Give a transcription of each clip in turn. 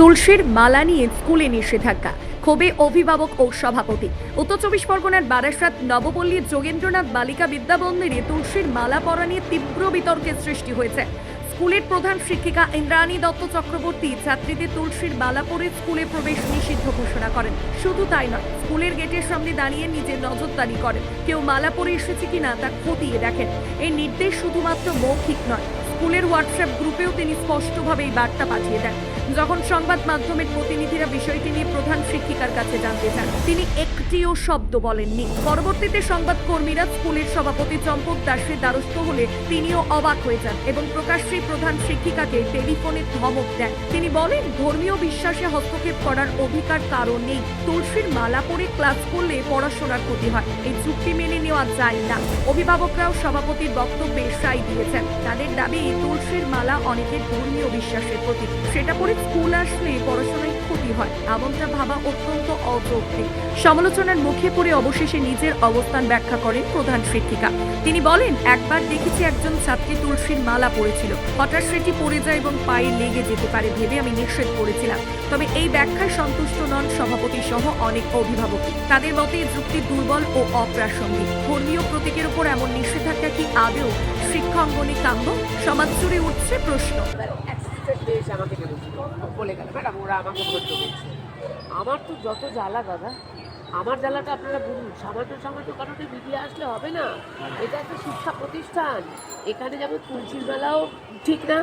তুলসীর মালা নিয়ে স্কুলে নিষেধাজ্ঞা। ক্ষোভে অভিভাবক ও সভাপতি। উত্তর চব্বিশ পরগনার বারাসাত নবপল্লীর যোগেন্দ্রনাথ বালিকা বিদ্যামন্দিরে তুলসীর মালা পরা নিয়ে তীব্র বিতর্কের সৃষ্টি হয়েছে। স্কুলের প্রধান শিক্ষিকা ইন্দ্রাণী দত্ত চক্রবর্তী ছাত্রীদের তুলসীর মালা পরে স্কুলে প্রবেশ নিষিদ্ধ ঘোষণা করেন। শুধু তাই নয়, স্কুলের গেটের সামনে দাঁড়িয়ে নিজের নজরদারি করেন। কেউ মালা পরে এসেছে কিনা তা খতিয়ে দেখেন। এই নির্দেশ শুধুমাত্র মৌখিক নয় স্কুলের হোয়াটসঅ্যাপ গ্রুপেও তিনি স্পষ্টভাবে এই বার্তা পাঠিয়ে দেন। যখন সংবাদ মাধ্যমের প্রতিনিধিরা বিষয়টি নিয়ে প্রধান শিক্ষিকার কাছে জানতে চান, তিনি একটিও শব্দ বলেননি। পরবর্তীতে সংবাদ কর্মীরা স্কুলের সভাপতি চম্পক দাসের দ্বারস্থ হলে তিনিও অবাক হয়ে যান এবং প্রকাশ্যে প্রধান শিক্ষিকাকে টেলিফোনে ধমক দেন। তিনি বলেন, ধর্মীয় বিশ্বাসে হস্তক্ষেপ করার অধিকার কারণ নেই। তুলসীর মালা পরে ক্লাস করলে পড়াশোনার ক্ষতি হয়। এই চুক্তি মেনে নেওয়া যায় না। অভিভাবকরাও সভাপতির বক্তব্যে সাই দিয়েছেন। তাদের দাবি তুলসীর মালা অনেকের ধর্মীয় বিশ্বাসের প্রতীক। সেটা পরে স্কুল আসলে পড়াশোনায় ক্ষতি হয়, এমনটা ভাবা অত্যন্ত অযৌক্তিক। সমালোচনার মুখে পড়ে অবশেষে নিজের অবস্থান ব্যাখ্যা করেন প্রধান শিক্ষিকা। তিনি বলেন, একবার দেখেছি একজন ছাত্রী তুলসীর মালা পরেছিল হঠাৎ সেটি পড়ে যায় এবং পায়ে লেগে যেতে পারে ভেবে আমি নিষেধ করেছিলাম। তবে এই ব্যাখ্যায় সন্তুষ্ট নন সভাপতি সহ অনেক অভিভাবক। তাদের মতে যুক্তি দুর্বল ও অপ্রাসঙ্গিক। ধর্মীয় প্রতীকের উপর এমন নিষেধাজ্ঞা কি আদৌ শিক্ষা অঙ্গনে কাম্য, সমাজ জুড়ে উঠছে প্রশ্ন। আমাকে বলে গেল, ম্যাডাম, ওরা আমাকে আমার তো যত জ্বালা, দাদা, আমার জ্বালাটা আপনারা বুঝুন, সামান্য সামান্য কারণে মিডিয়া আসলে হবে না। এটা একটা শিক্ষা প্রতিষ্ঠান। এখানে যেমন তুলসীর মেলাও ঠিক না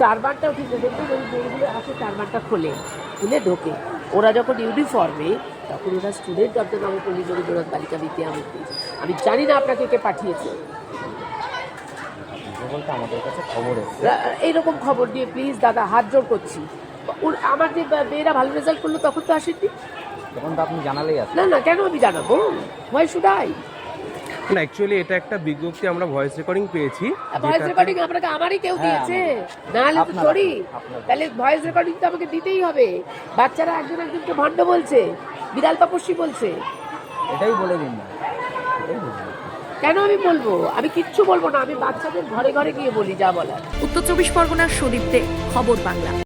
টারবানটাও ঠিক না। দেখবেন ওই মেয়েগুলো আসে টারবানটা খোলে, খুলে ঢোকে। ওরা যখন ইউনিফর্মে তখন ওরা student of the Nabapalli Rabindranath Balika বিদ্যামন্ত্রী আমি জানি না আপনাকে কে পাঠিয়েছে। বলতে আমাদের কাছে খবর এসছে। এইরকম খবর দিয়ে প্লিজ দাদা হাত জোর করছি। ওর- আমার যে মেয়েরা ভালো রেজাল্ট করল তখন তো আসেনি? তখন তো আপনি জানালেই আসবে না না কেন আমি জানাব? ভয় শুধাই না অ্যাকচুয়ালি এটা একটা বিজ্ঞপ্তি আমরা ভয়েস রেকর্ডিং পেয়েছি ভয়েস রেকর্ডিং আপনাকে আমারই কেউ হ্যাঁ, দিয়েছে। না হলে তো আপনার। তাহলে ভয়েস রেকর্ডিং তো আমাকে দিতেই হবে। বাচ্চারা একজন একজনকে ভণ্ড বলছে বিড়াল তপস্বী বলছে। এটাই বলে দিন না। এটাই বলে দিন। কেন আমি বলব? আমি কিচ্ছু বলব না, আমি বাচ্চাদের ঘরে ঘরে গিয়ে বলি, যা বলার। উত্তর চব্বিশ পরগনার সুদীপ খবর বাংলা।